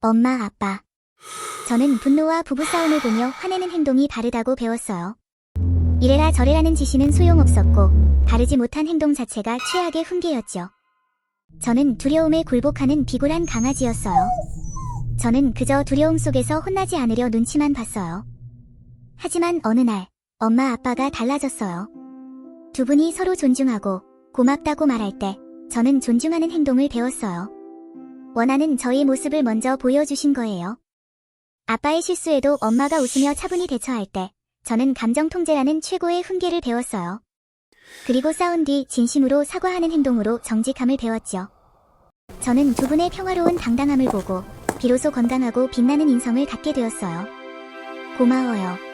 엄마, 아빠. 저는 분노와 부부싸움을 보며 화내는 행동이 바르다고 배웠어요. 이래라 저래라는 지시는 소용없었고, 바르지 못한 행동 자체가 최악의 훈계였죠. 저는 두려움에 굴복하는 비굴한 강아지였어요. 저는 그저 두려움 속에서 혼나지 않으려 눈치만 봤어요. 하지만 어느 날, 엄마 아빠가 달라졌어요. 두 분이 서로 존중하고 고맙다고 말할 때, 저는 존중하는 행동을 배웠어요. 원하는 저의 모습을 먼저 보여주신 거예요. 아빠의 실수에도 엄마가 웃으며 차분히 대처할 때, 저는 감정 통제라는 최고의 훈계를 배웠어요. 그리고 싸운 뒤 진심으로 사과하는 행동으로 정직함을 배웠죠. 저는 두 분의 평화로운 당당함을 보고 비로소 건강하고 빛나는 인성을 갖게 되었어요. 고마워요.